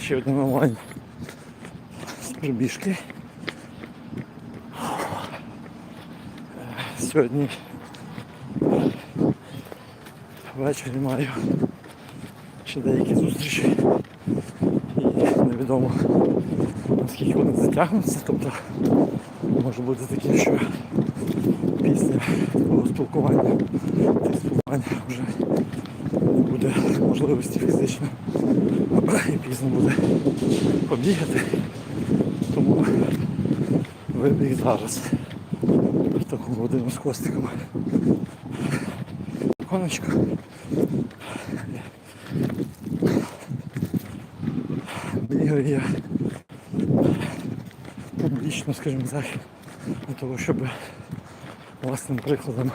Ще один онлайн з прибіжки. Сьогодні ввечері маю ще деякі зустрічі і невідомо наскільки вони затягнуться. Тобто може бути таке, що після того спілкування, спілкування вже не буде можливості фізично і пізно буде побігати. Тому вибіг зараз в такому годину з костиком. Коночка. Бігаю я публічно, скажімо так, для того, щоб власним прикладом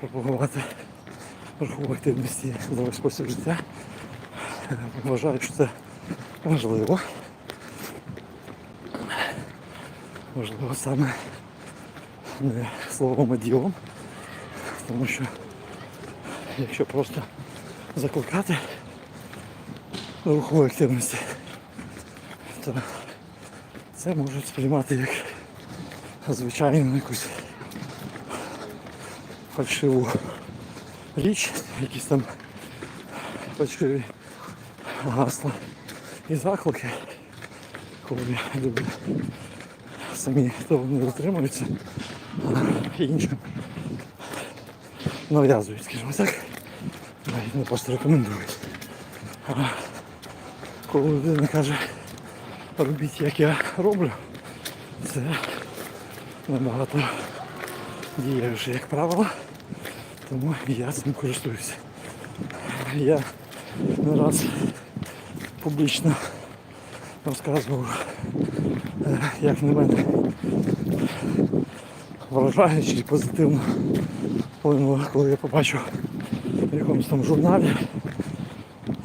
пропагувати верхову активності здоровий спосіб життя. Вважаю, що це важливо. Важливо саме не словом, а ділом. Тому що якщо просто закликати до рухової активності, то це можуть сприймати як звичайну якусь фальшиву річ, якісь там фальшиві гасла і заклики, коли люди самі того не дотримуються, а іншим нав'язують, скажімо так, навіть не просто рекомендують. А коли людина каже, робіть як я роблю, це набагато дієвіше, як правило, тому я цим користуюся. Я не раз публічно розказував, е, як на мене вражаючи і позитивно вплинуло, коли я побачив в якомусь там журналі,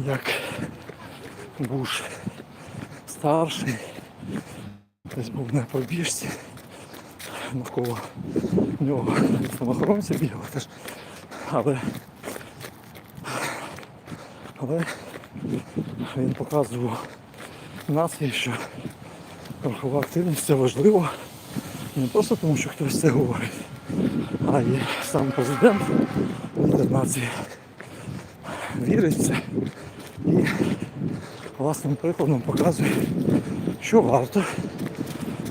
як Буш старший, десь був на пробіжці, навколо нього самохоронці бігали теж. Але, але він показував нації, що рухова активність це важливо. Не просто тому, що хтось це говорить, а і сам президент лідер нації вірить і власним прикладом показує, що варто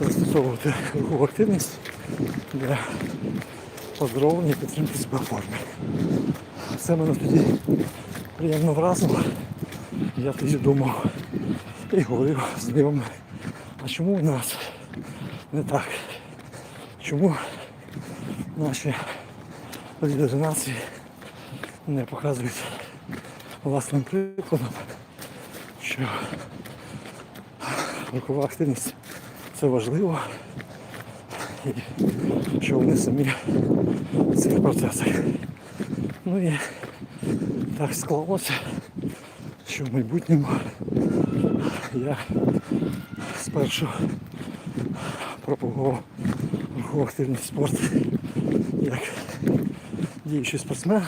застосовувати рухову активність для оздоровлення і підтримки себе в формі. Це мене тоді приємно вразило. Я тоді думав і говорив з знайомими, а чому у нас не так? Чому наші лідери нації не показують власним прикладом, що рухова активність це важливо що вони самі в цих процесах. Ну і так склалося, що в майбутньому я спершу пропагував рухову активність спорту як діючий спортсмен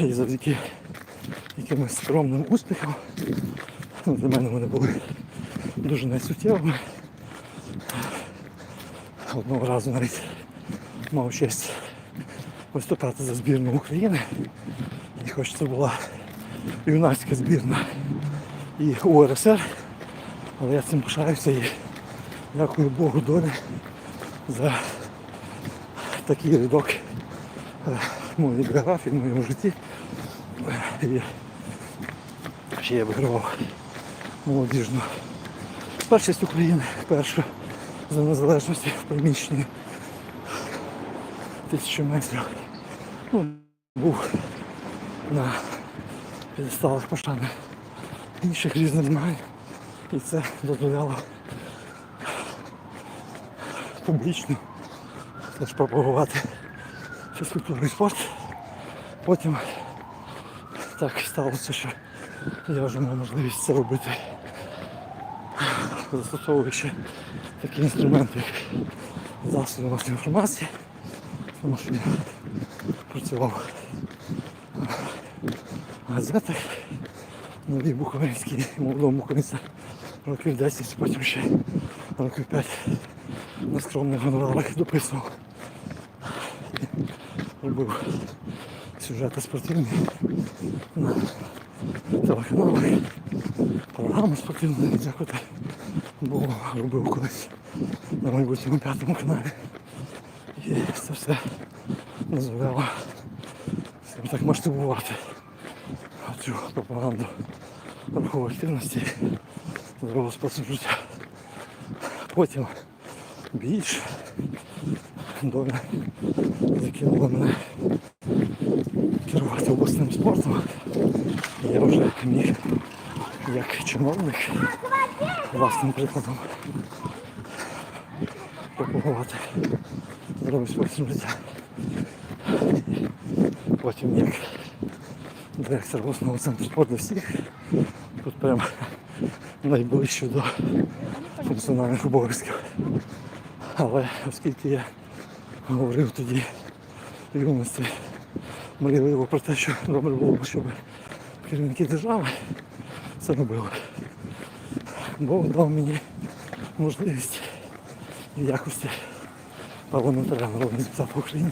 і завдяки якимось скромним успіхам ну, для мене вони були дуже несуттєвими. Одного разу навіть мав честь виступати за збірну України. І хоч це була юнацька збірна і УРСР, але я цим пишаюся і дякую Богу долі за такий рядок е, моєї біографії, в моєму житті. І ще я вигравав молодіжну першість України, першу за незалежності в приміщенні тисячу метрів. Ну, був на підставах пошани інших різних змагань. І це дозволяло публічно теж пропагувати фізкультурний спорт. Потім так сталося, що я вже мав можливість це робити, застосовуючи такі інструменти, як засоби масової інформації, тому що я працював газетах. Нові Буковинські, молодому Буковинця років 10, потім ще років 5 на скромних гонорарах дописував. Робив сюжети спортивні на телеканалах, програми спортивні, дякувати. Бо робив колись на майбутньому п'ятому каналі. І це все дозволяло скажімо так масштабувати цю пропаганду рухової активності, здорового способу життя. Потім більш доля закинула мене керувати обласним спортом. Я вже міг як чиновник власним прикладом пропагувати здоровий спосіб життя. Потім як директор обласного центру спорту всіх. Тут прям найближче до функціональних обов'язків. Але оскільки я говорив тоді в юності мрійливо про те, що добре було б, щоб керівники держави це робили. Бог дав мені можливість в якості парламентаря народного депутата України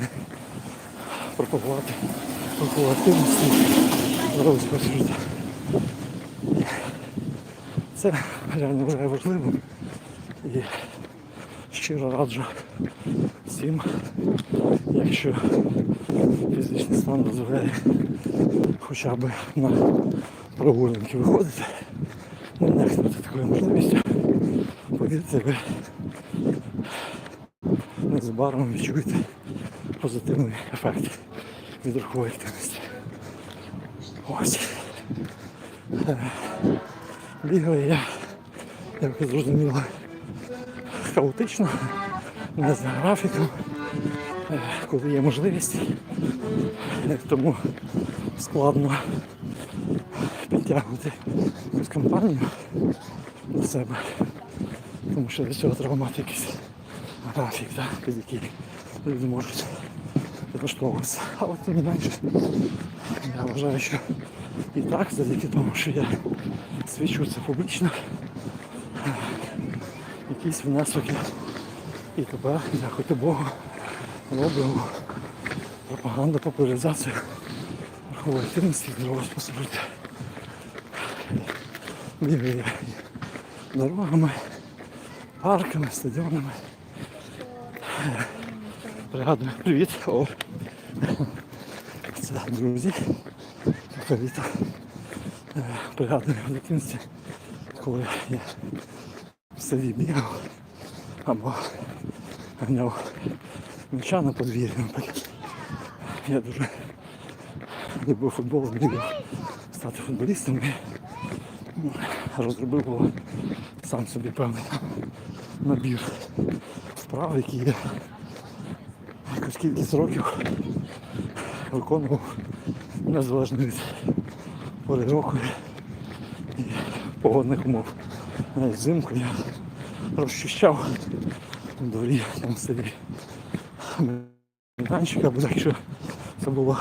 пропагувати рухову активність спосіб життя. Це реально вважаю важливим і щиро раджу всім, якщо фізичний стан дозволяє хоча б на прогулянки виходити, не нехтувати такою можливістю. Повірте, ви незабаром відчуєте позитивний ефект від рухової активності. Ось. Бігаю я, як ви зрозуміли, хаотично, не за графіком, е, коли є можливість, Е, тому складно підтягувати якусь компанію до себе, тому що для цього треба мати якийсь графік, під який люди можуть підлаштовуватися. Але тим не менше, я вважаю, що і так, завдяки тому, що я свідчу це публічно, якісь внесок і тебе, дякувати Богу, роблю пропаганду, популяризацію рухової активності, здорового способу життя. Дорогами, парками, стадіонами. Пригадую, привіт. О. Це друзі. Літо. Пригадую в дитинстві, коли я в селі бігав або ганяв м'яча на подвір'ї. Я дуже любив футбол, мріяв стати футболістом розробив було сам собі певний набір вправ, які я якусь кількість років виконував незалежно від пори року і погодних умов. Навіть взимку я розчищав в дворі там селі майданчик, або якщо це було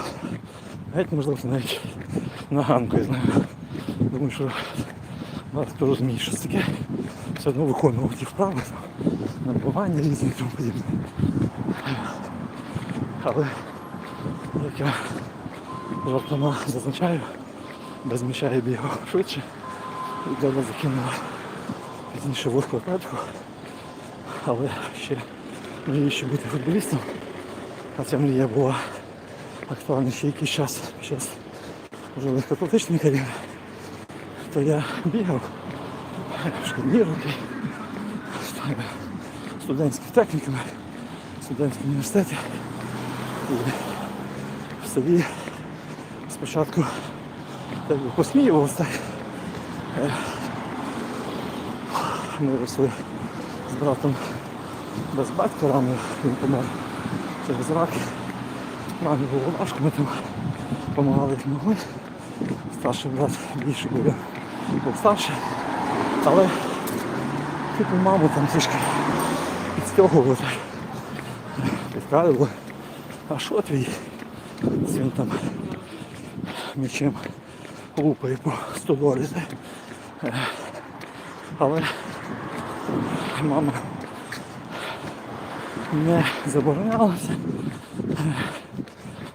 геть можливо навіть на ганку, я знаю. Думаю, що багато хто розуміє, що це таке. Все одно виконував ті вправи, набування різні тому подібне. Але як я жартома зазначаю, без м'яча я бігав швидше. І доля закинула пізніше вузьку петку. Але ще мрію ще бути футболістом. А ця мрія була актуальна ще якийсь час час вже легкоатлетичної кар'єри. То я бігав шкільні роки, студентські техніками, студентські університети. І в селі спочатку так би посміювалося так. Е, Ми росли з братом без батька рано, він помер через рак. Мамі було важко, ми там допомагали як могли. Старший брат більше був, був старший. Але типу маму там трішки підстягували так. А що твій син там м'ячем лупає по 100 доларів. Е, Але мама не заборонялася.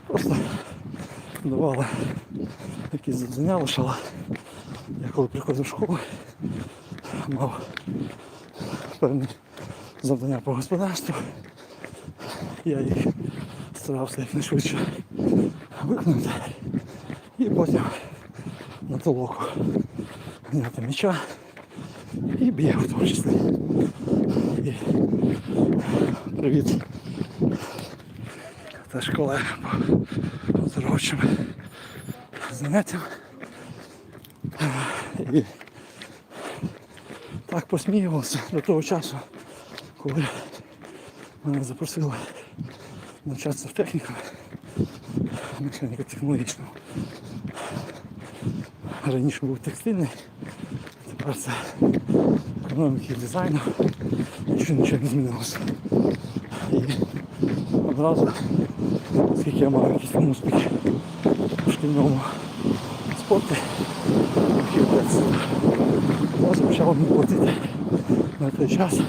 Просто давала якісь завдання лишала. Коли приходив в школу, мав певні завдання по господарству. Я їх старався якнайшвидше виконати. І потім на толоку гняти м'яча і б'є в тому числі. І привіт. Теж колега по оздоровчим заняттям. І так посміювався до того часу, коли мене запросили навчатися в технікумі механіка технологічного. Раніше був текстильний, тепер це економіки і дизайну. Нічого нічого не змінилося. І одразу, оскільки я мав якісь там успіхи в шкільному спорті, хівець, одразу почав мені платити на той час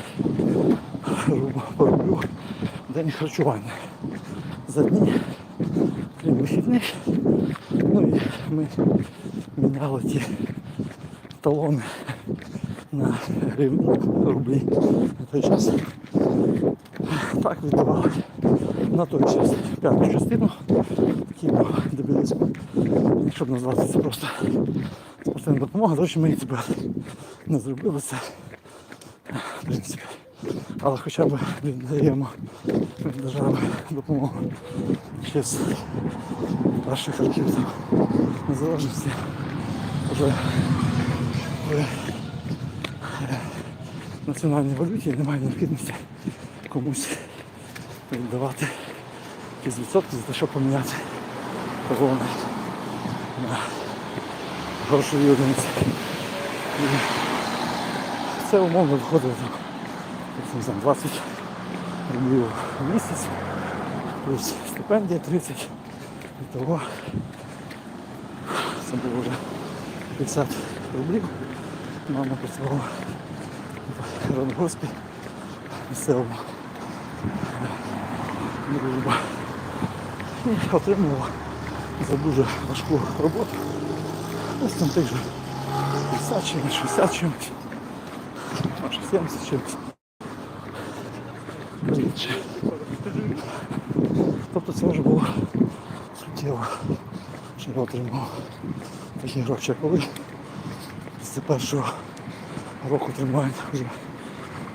пороблю день харчування за дні, крім вихідних. Ну і ми міняли ті талони на гривні, рублі на той час. Так віддавали на той час п'яту частину. Був дебілізм. Щоб назвати це просто спортивна допомога. До речі, ми тепер не зробили це. В принципі. Але хоча б віддаємо від держави допомогу ще з перших років незалежності. Вже в е, національній валюті немає необхідності комусь віддавати якісь відсотки за те, щоб поміняти колони на грошові одиниці. Це умовно виходить там, не знаю, 20 рублів в місяць, плюс стипендія 30. І того це було вже 50 рублів. Мама працювала в Раногоспі місцевому дружба. І отримувала за дуже важку роботу. Ось там тих же 50 чимось, 60 чимось, може 70 чимось. Більше. Тобто це вже було суттєво, що я отримав такі гроші, коли з першого року тримають вже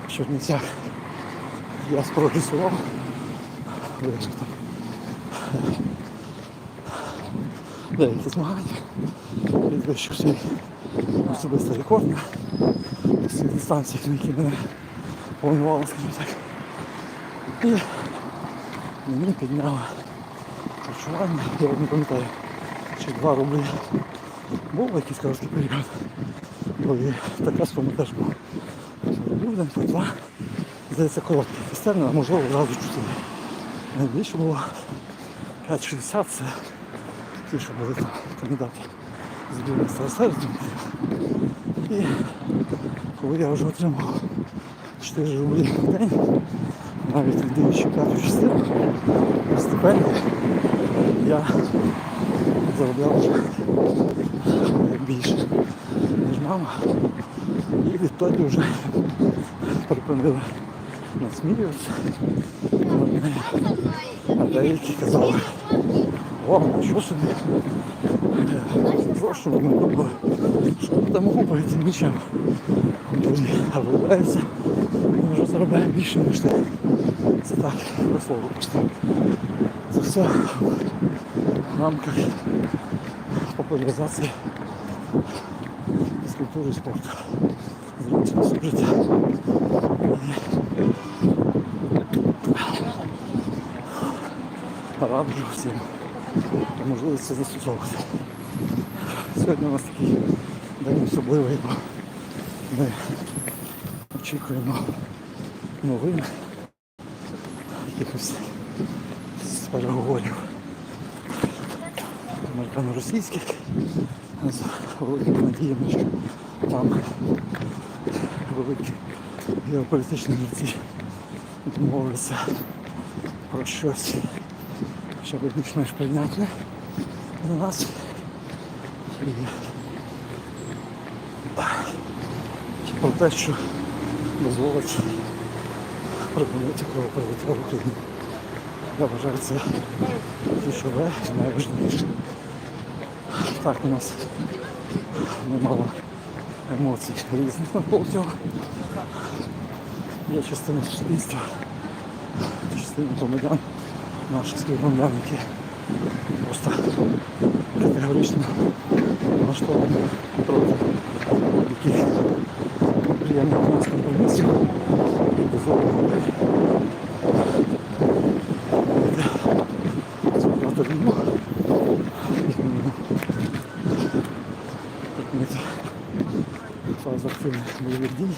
в Чернівцях. Я спрогресував, вийшов там деякі змагання, підвищив свій особистий рекорд на всіх дистанціях, на які мене планувало, скажімо так. І мені підняло харчування, я не пам'ятаю, чи 2 рублі був якийсь короткий період. І така сума теж була. Людям по два. Здається, короткий фестиваль, а можливо одразу чотири. Найбільше було 5,60 це ті, що були там кандидати з Білого СРСР. І коли я вже отримав 4 рублі в день, навіть віддаючи п'яту частину стипендії, я заробляв вже більше, ніж мама. І відтоді вже припинили насміюватися. над нею. А деякі казали, о, що собі, Ми думали, що ми там губити нічим. Друзі, а виявляється, ми вже заробляємо більше, ніж ти. Це так, про слово просто. Це все в рамках популяризації фізкультури і спорту. Зробити служити. Раджу всім можливість це застосовувати. Сьогодні у нас такий день особливий, бо ми очікуємо новин, якихось переговорів американо-російських з великими надіями, що там великі геополітичні місці домовляться про щось, що буде більш-менш прийнятне для нас. І про те, що дозволить припинити кровопролиття в Україні. Я вважаю, це ключове і найважливіше. Так, у нас немало емоцій різних навколо цього. Є частина суспільства, частина громадян, наших співгромадян, просто категорично налаштовані проти яких приємних нас компромісів і дозволено Співати війну. Як мінімум. Як мити фазу активних бойових дій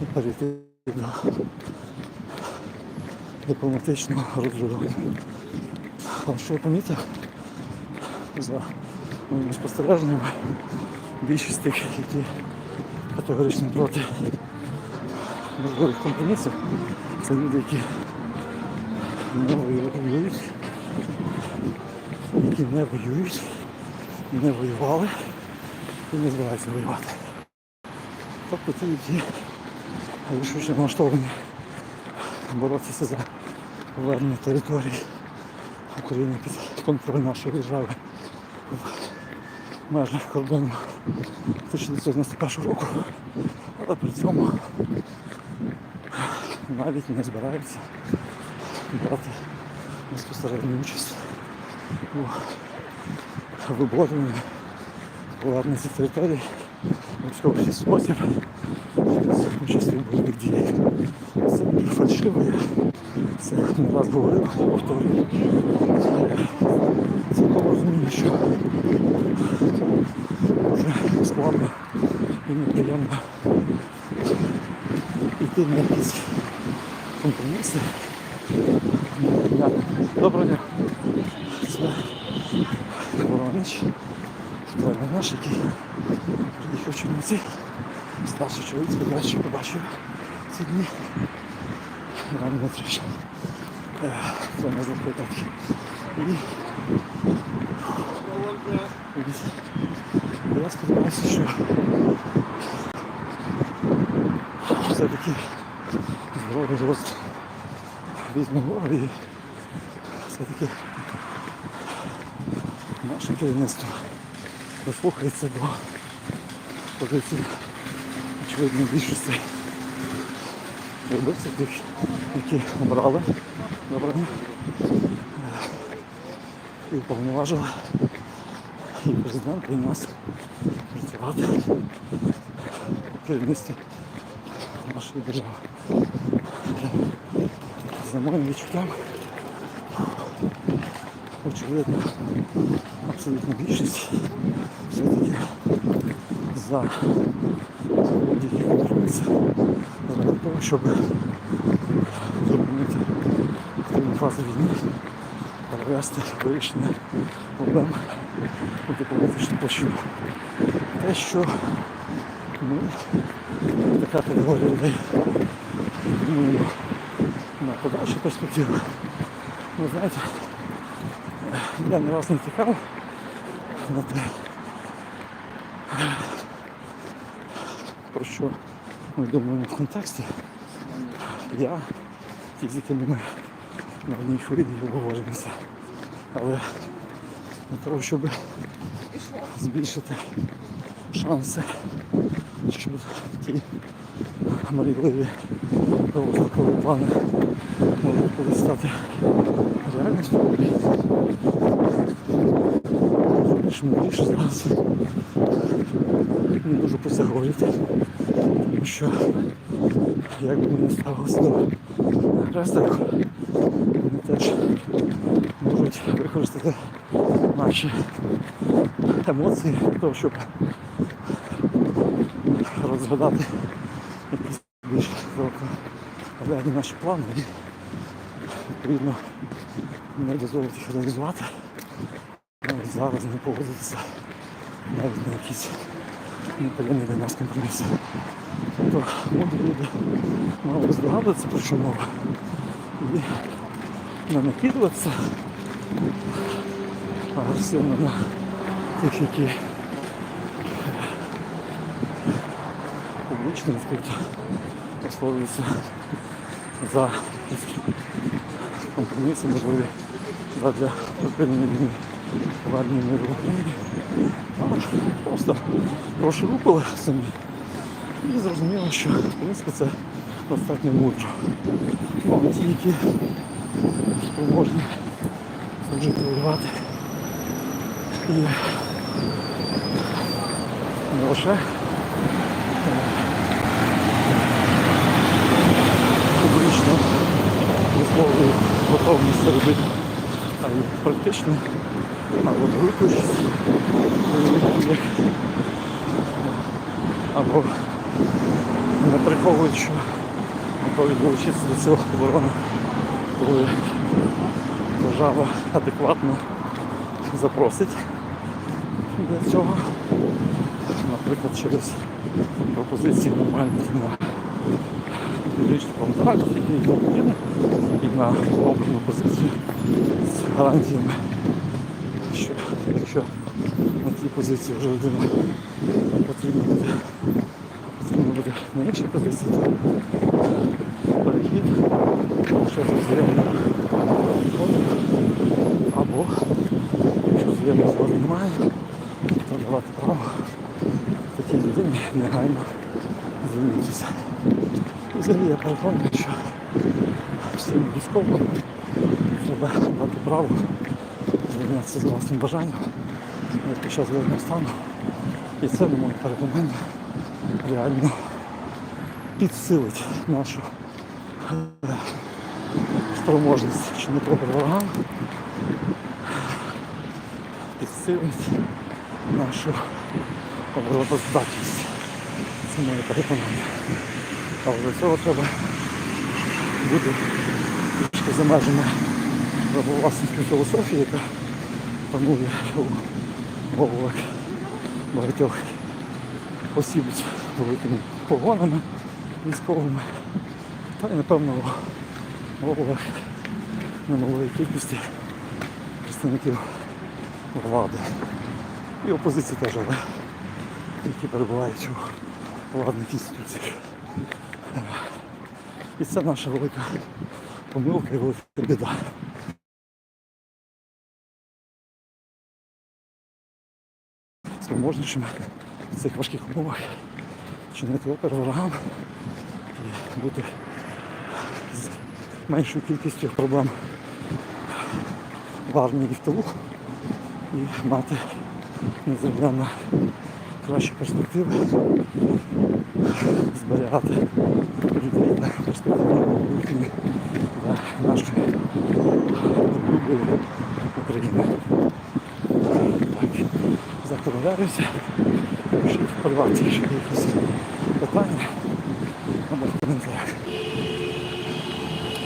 і перейти до дипломатичного розрядування. А що я за моїми спостереженнями, більшість тих, які категорично проти можливих компромісів, це люди, які не воюють, які не воюють, не воювали і не збираються воювати. Тобто ті, які рішуче налаштовані боротися за повернення території України під контроль нашої держави в межах кордону 1991 року, але при цьому навіть не збираються брати безпосередню участь у виборюванні повернення цих територій в військовий спосіб з участю в бойових діях. Це фальшиво. Це не раз говорив, повторюю. Це розумію, що дуже складно і неприємно йти на якісь компроміси. Доброго дня. Це Воронич, Віталій наш, який в Чернівці. Старший чоловік, сподіваюся, що побачив ці дні. Іван Дмитрич. Е, Це не запитати. І я сподіваюся, що все-таки здоровий рост візьме гору все-таки наше керівництво дослухається до позиції очевидної більшості виборців які обрали обрані і уповноважили і президента, і нас. Працювати. Керівництві нашої держави. За моїм відчуттям, очевидно, абсолютна більшість все-таки за будь-які компроміси заради того, фазу війни, перевести вирішення проблем у дипломатичну площину. Те, що ми, така категорія людей, на подальшу перспективу. Ви знаєте, я не раз не тікав на те, про що ми думаємо в контексті. Я, ті, з якими ми на одній хвилі обговорюємося. Але для того, щоб збільшити шанси, що ті мрійливі довгострокові плани можуть колись стати реальністю. Більш більше зараз не дуже про це говорити, тому що як би не ставилися до агресорів, вони теж можуть використати наші емоції для того, щоб розгадати якісь більш далекі наші плани і відповідно не дозволити їх реалізувати. Навіть зараз не погодитися навіть на якісь неприємні для нас компроміси. Тобто мудрі люди мали здогадуватися, про що мова. І не накидуватися агресивно на тих, які публічно відкрито висловлюються за компроміси, можливі для припинення в Україні. А просто прошурупили самі і зрозуміло, що в принципі це достатньо мудро. А ті, які спроможні служити воювати і не лише публічно висловлюють готовність робити, а й практично або групуючись, як або не приховують, що готові долучитися до цього оборони, коли держава адекватно запросить для цього, наприклад, через пропозиції нормальних на юридичний контракт і України і на обрану позицію з гарантіями, що якщо на цій позиції вже людина потрібно буде, потрібно буде на іншій позиції, то перехід, що взаємно або якщо згоди немає, то давати право такій людині негайно звільнитися. Взагалі я переконаний, що всім військовим треба дати право звільнятися за власним бажанням навіть під час воєнного стану. І це, на моє переконання, реально підсилить нашу е, спроможність чинити опір ворогам, підсилить нашу обороноздатність. Це моє переконання. Але для цього треба бути трішки за межами власницької філософії, яка панує у головах багатьох осіб з великими погонами військовими. Та й напевно у головах немалої кількості представників влади. І опозиції теж, але які перебувають у владних інституціях. І це наша велика помилка і велика біда. Спроможнішими в цих важких умовах чинити опір ворогам і бути з меншою кількістю проблем в армії і в тилу і мати незабарно кращі перспективи, зберігати людей на перспективному для нашої України. Так. Якщо в приватці ще якісь питання, або в коментарях.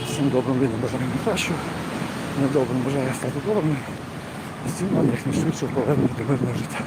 Всім добрим людям бажаю найкращого, недобрим бажаю стати добрим. Всім вам якнайшвидше повернути до мирного життя.